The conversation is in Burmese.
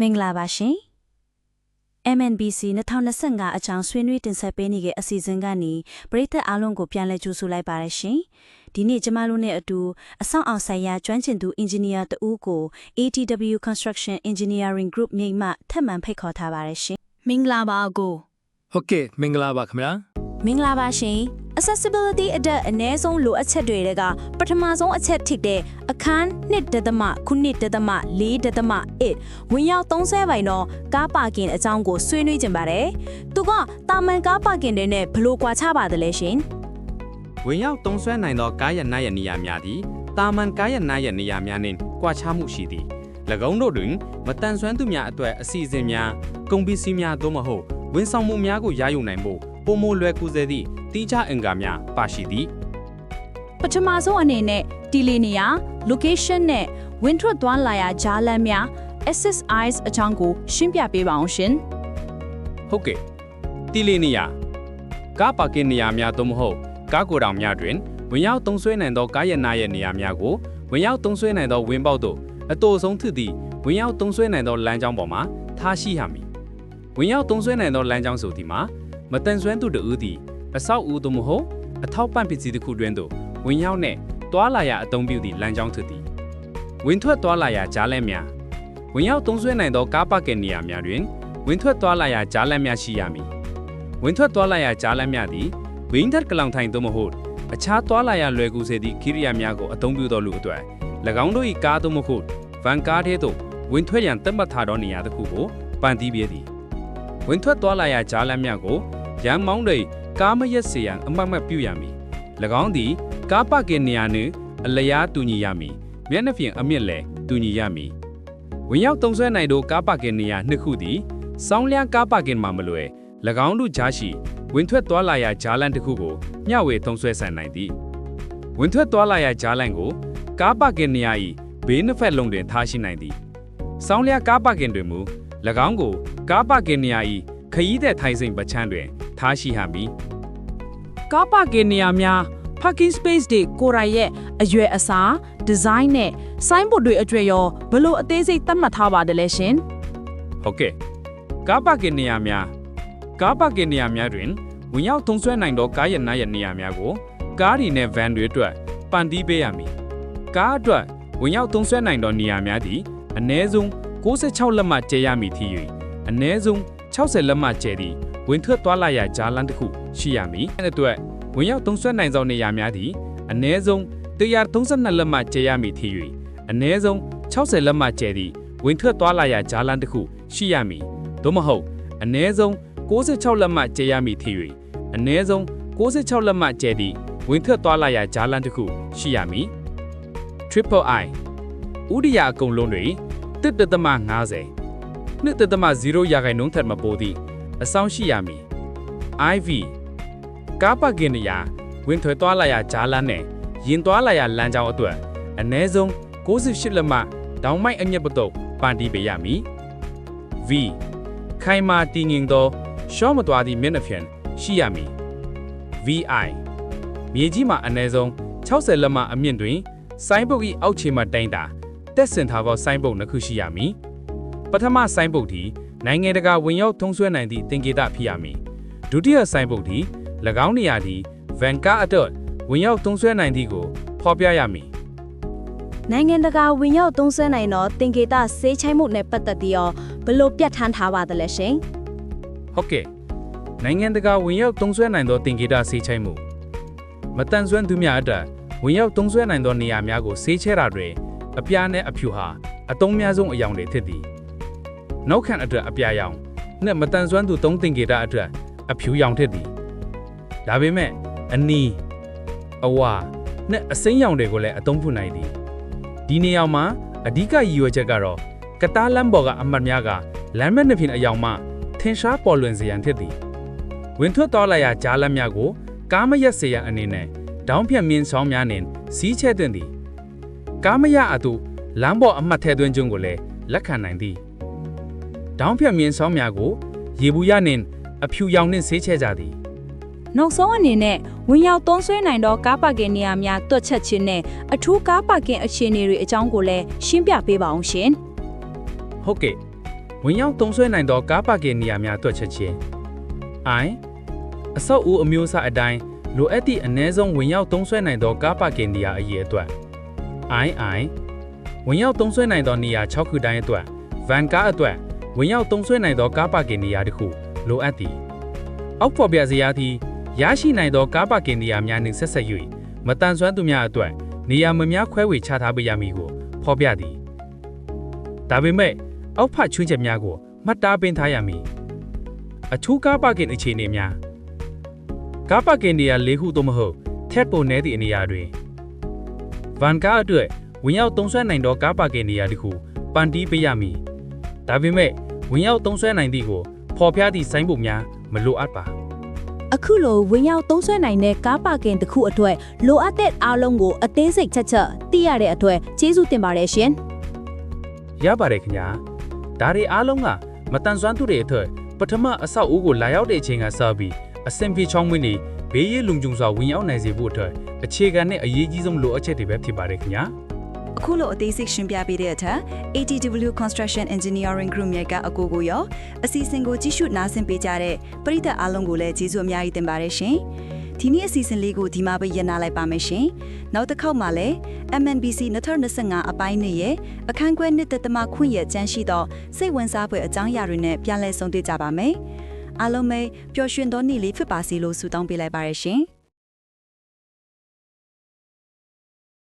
မင်္ဂလာပါရှင် MNBC 2025အကြောင်းဆွေးနွေးတင်ဆက်ပေးနေတဲ့အစီအစဉ်ကနေပရိသတ်အားလုံးကိုပြန်လည်ကြိုဆိုလိုက်ပါရရှင်ဒီနေ့ကျမတို့နဲ့အတူအဆောင်အောင်ဆိုင်ရာကျွမ်းကျင်သူအင်ဂျင်နီယာတဦးကို ATW Construction Engineering Group မြိတ်မှထပ်မံဖိတ်ခေါ်ထားပါရရှင်မင်္ဂလာပါအကိုဟုတ်ကဲ့မင်္ဂလာပါခင်ဗျာမင်္ဂလာပါရှင် accessibility အတွက်အ ਨੇ ဆုံးလိုအပ်ချက်တွေကပထမဆုံးအချက်ဖြစ်တဲ့အခန်း1ဒသမခုနှစ်ဒသမ4ဒသမ1ဝင်ရောက်30ပိုင်တော့ကားပါကင်အကြောင်းကိုဆွေးနွေးကြပါတယ်။သူကတာမန်ကားပါကင်တွေနဲ့ဘယ်လို့ကွာခြားပါသလဲရှင်ဝင်ရောက်တုံးဆွဲနိုင်သောကားရနတ်ရနေရာများသည်တာမန်ကားရနတ်ရနေရာများနှင့်ကွာခြားမှုရှိသည်၎င်းတို့တွင်မတန်ဆွမ်းသူများအတွက်အစီအစဉ်များကုန်ပစ္စည်းများသို့မဟုတ်ဝန်ဆောင်မှုများကိုရယူနိုင်ဖို့ ပုံမလွယ်ကူစေသည့်တိကျအင်္ဂါများပါရှိသည်ပထမဆုံးအနေနဲ့တီလီနီယာ location နဲ့ wind truck သွားလာရာဂျားလမ်းများ SSIs အကြောင်းကိုရှင်းပြပေးပါအောင်ရှင်ဟုတ်ကဲ့တီလီနီယာကားပါကင်နေရာများသို့မဟုတ်ကားကိုယ်တောင်များတွင်ဝင်ရောက်တုံးဆွဲနိုင်သောကားရနတ်ရနေရာများကိုဝင်ရောက်တုံးဆွဲနိုင်သောဝင်းပေါက်တို့အတိုဆုံးထသည့်ဝင်ရောက်တုံးဆွဲနိုင်သောလမ်းကြောင်းပေါ်မှာထားရှိရမည်ဝင်ရောက်တုံးဆွဲနိုင်သောလမ်းကြောင်းဆိုသည်မှာ မတန်ဆွမ်းသူတဦးသည်အဆောက်အဦသို့မဟုတ်အထောက်ပံ့ပစ္စည်းတစ်ခုတွင်သို့ဝင်ရောက်နှင့်တွာလာရာအသုံးပြုသည့်လမ်းကြောင်းထသည်ဝင်ထွက်တွာလာရာကြားလမ်းများဝင်ရောက်တုံးဆွဲနိုင်သောကားပါကင်နေရာများတွင်ဝင်ထွက်တွာလာရာကြားလမ်းများရှိရမည်ဝင်ထွက်သွားလာရာကြားလမ်းများသည်ဝင်းထက်ကလောင်ထိုင်သို့မဟုတ်အခြားသွားလာရာလွယ်ကူစေသည့်ကိရိယာများကိုအသုံးပြုသောလူအတွက်၎င်းတို့၏ကားသို့မဟုတ်ဗန်ကားထဲသို့ဝင်ထွက်ရန်သတ်မှတ်ထားသောနေရာတစ်ခုကိုပန်တီးပြသည်ဝင်ထွက်သွားလာရာကြားလမ်းများကို ရန်မောင်းတွေကားမရက်စေရန်အမှတ်မှတ်ပြုရမည်၎င်းသည်ကားပကင်နေရာနှင့်အလျားတူညီရမည်မျက်နှာပြင်အမြင့်လည်းတူညီရမည်ဝင်ရောက်တုံဆွဲနိုင်သောကားပကင်နေရာနှစ်ခုသည်စောင်းလျားကားပကင်မှာမလွယ်၎င်းတို့ကြားရှိဝင်ထွက်သွားလာရာဂျာလန်တစ်ခုကိုမျှဝေသုံးဆွဲဆန်နိုင်သည်ဝင်ထွက်သွားလာရာဂျာလန်ကိုကားပါကင်နေရာ၏ဘေးနှစ်ဖက်လုံးတွင်ထားရှိနိုင်သည်စောင်းလျာကားပါကင်တွင်မူ၎င်းကိုကားပါကင်နေရာ၏ခရီးသည်ထိုင်စိမ်ပချမ်းတွင် ထားရှိဟမည်ကားပါကင်နေရာများ parking space တွေကိုရိုင်ရဲ့အရွယ်အစား design နဲ့ signboard တွေအတွက်ရောဘယ်လို့အသေးစိတ်သတ်မှတ်ထားပါတယ်လဲရှင်ဟုတ်ကဲ့ကားပါကင်နေရာများကားပါကင်နေရာများတွင်ဝင်ရောက်သုံးဆွဲနိုင်သောကားရနတ်ရနေရာများကိုကားရီနှင့်ဗန်တွေအတွက်ပန်တီးပေးရမည်ကားအတွက်ဝင်ရောက်သုံးဆွဲနိုင်သောနေရာများသည်အနည်းဆုံး66လက်မှကျဲရမည်ဖြစ်၍အနည်းဆုံး60လက်မှကျဲသည့် ဝင်ထွက်သွားလာရာဂျာလန်တစ်ခုရှိရမည်အဲအတွက်ဝင်ရောက်သုံးဆွဲနိုင်သောနေရာများသည်အနည်းဆုံး132လက်မှကျဲရမည်ဖြစ်၍အနည်းဆုံး60လက်မှကျဲသည့်ဝင်ထွက်သွားလာရာဂျာလန်တစ်ခုရှိရမည်သို့မဟုတ်အနည်းဆုံး66လက်မှကျဲရမည်ဖြစ်၍အနည်းဆုံး66လက်မှကျဲသည့်ဝင်ထွက်သွားလာရာဂျာလန်တစ်ခုရှိရမည် Triple I ဥဒိယအကုန်လုံးတွေတစ်တသမ50နှစ်တသမ0ရာခိုင်နှုန်းထက်မပိုသည့် အဆောင်ရှိရမည် IV ကားပါကင်နေရာဝင်ထွက်သွားလာရာဂျာလန်နဲ့ရင်သွားလာရာလမ်းကြောင်းအတွက်အနည်းဆုံး68လက်မှဒေါင်းမိုက်အညက်ပတုတ်ပန်တီးပေးရမည် V ခိုင်မာတည်ငြိမ်သောရှော့မသွားသည့်မျက်နှာပြင်ရှိရမည် VI မြေကြီးမှာအနည်းဆုံး60လက်မှအမြင့်တွင် ဆိုင်းဘုတ်၏အောက်ခြေမှတိုင်တာတက်ဆင်ထားသောဆိုင်းဘုတ်နှစ်ခုရှိရမည်ပထမဆိုင်းဘုတ်သည် နိုင်ငံတကာဝင်ရောက်ထုံးဆွဲနိုင်သည့်သင်္ကေတဖြစ်ရမည်ဒုတိယဆိုင်းဘုတ်သည်၎င်းနေရာသည်ဗန်ကာအတွက်ဝင်ရောက်ထုံးဆွဲနိုင်သည့်ကိုဖော်ပြရမည်နိုင်ငံတကာဝင်ရောက်သုံးစွဲနိုင်သောသင်္ကေတစေးချိုင်းမှုနဲ့ပတ်သက်ပြီးတော့ဘယ်လို့ပြတ်ထန်းထားပါသလဲရှင်ဟုတ်ကဲ့နိုင်ငံတကာဝင်ရောက်တုံးဆွဲနိုင်သောတင်ကေတာဆေးချိုင်းမှုမတန်ဆွမ်းသူများအတွက်ဝင်ရောက်တုံးဆွဲနိုင်သောနေရာများကိုဆေးချဲတာတွင်အပြားနဲ့အဖြူဟာအတုံးများဆုံးအယောင်တွေဖြစ်သည် နောက်ခံအတွက်အပြားရောင်နဲ့မတန်ဆွမ်းသူသုံးတင်ကေတာအတွက်အဖြူရောင်ဖြစ်သည်ဒါပေမဲ့အနီးအဝါနဲ့အစိမ်းရောင်တွေကိုလည်းအသုံးပြုနိုင်သည်ဒီနေရာမှာအဓိကရည်ရွယ်ချက်ကတော့ကတားလမ်းပေါ်ကအမှတ်များကလမ်းမနှစ်ဖြစ်အယောင်မှထင်ရှားပေါ်လွင်စေရန်ဖြစ်သည်ဝင်ထွက်တော်လာရာကြားလမ်းများကိုကားမရက်စေရန်အနေနဲ့ဒေါင်းဖြတ်မြင်းဆောင်များနှင့်စီးချဲ့သွင်းသည်ကားမရအတူလမ်းပေါ်အမှတ်ထဲသွင်းခြင်းကိုလည်းလက်ခံနိုင်သည် ဒေါင်းဖြတ်မြင်းဆောင်များကိုရေဘူးရနှင့်အဖြူရောင်နှင့်ဆေးချဲ့ကြသည်နောက်ဆုံးအနေနဲ့ဝင်ရောက်သုံးဆွဲနိုင်သောကားပါကင်နေရာများတွက်ချက်ခြင်းနဲ့အထူးကားပါကင်အခြေအနေတွေအကြောင်းကိုလည်းရှင်းပြပေးပါအောင်ရှင်ဟုတ်ကဲ့ဝင်ရောက်သုံးစွဲနိုင်သောကားပါကင်နေရာများတွက်ချက်ခြင်း I အဆောက်အဦအမျိုးအစားအတိုင်းလိုအပ်သည့်အ ਨੇ ဆုံးဝင်ရောက်သုံးစွဲနိုင်သောကားပါကင်နေရာအရေအတွက် I I ဝင်ရောက်သုံးစွဲနိုင်သောနေရာ6ခုတိုင်းအတွက် van ကားအတွက် ဝင်ရောက်သုံးစွဲနိုင်သောကားပါကင်နေရာတစ်ခုလိုအပ်သည်အောက်ဖော်ပြစရာသည်ရရှိနိုင်သောကားပါကင်နေရာများနှင့်ဆက်ဆက်၍မတန်ဆွမ်းသူများအတွက်နေရာမများခွဲဝေချထားပေးရမည်ကိုဖော်ပြသည်ဒါပေမဲ့အောက်ဖတ်ချွင်းချက်များကိုမှတ်သားပင်ထားရမည်အထူးကားပါကင်အခြေအနေများကားပါကင်နေရာ၄ခုသို့မဟုတ်ထက်ပိုနေသည့်အနေရာတွင် van ကားအတွက်ဝင်ရောက်သုံးစွဲနိုင်သောကားပါကင်နေရာတစ်ခုပန်တီးပေးရမည်ဒါပေမဲ့ ဝင်ရောက်သုံးစွဲနိုင်သည့်ကိုဖော်ပြသည့်ဆိုင်းပုတ်များမလိုအပ်ပါအခုလိုဝင်ရောက်သုံးစွဲနိုင်တဲ့ကားပါကင်တစ်ခုအတွက်လိုအပ်တဲ့အားလုံးကိုအသေးစိတ်ချက်ချက်သိရတဲ့အတွက်ကျေးဇူးတင်ပါတယ်ရှင်ရပါတယ်ခင်ဗျာဒါတွေအားလုံးကမတန်ဆွမ်းသူတွေအတွက်ပထမအဆောက်အဦကိုလာရောက်တဲ့အချိန်ကစပြီးအဆင်ပြေချောင်းမွေးနေဘေးရည်လုံခြုံစွာဝင်ရောက်နိုင်စေဖို့အတွက်အခြေခံနဲ့အရေးကြီးဆုံးလိုအပ်ချက်တွေပဲဖြစ်ပါတယ်ခင်ဗျာ အခုလိုအသေးစိတ်ရှင်းပြပေးတဲ့အတွက် ATW Construction Engineering Group ရဲ့ကအကိုကိုရောအစီအစဉ်ကိုကြည့်ရှုနားဆင်ပေးကြတဲ့ပရိသတ်အားလုံးကိုလည်းကျေးဇူးအများကြီးတင်ပါတယ်ရှင်။ဒီနေ့အစီအစဉ်လေးကိုဒီမှာပဲရပ်နာလိုက်ပါမယ်ရှင်။နောက်တစ်ခေါက်မှာလည်း MNBC 2025အပိုင်းနှစ်ရဲ့အခန်းကွဲနှစ်သက်သမခွင့်ရဲ့ကျန်းရှိသောစိတ်ဝင်စားဖွယ်အကြောင်းအရာတွေနဲ့ပြန်လည်ဆုံတွေ့ကြပါမယ်။အားလုံးပဲပျော်ရွှင်သောနေ့လေးဖြစ်ပါစေလို့ဆုတောင်းပေးလိုက်ပါရရှင်။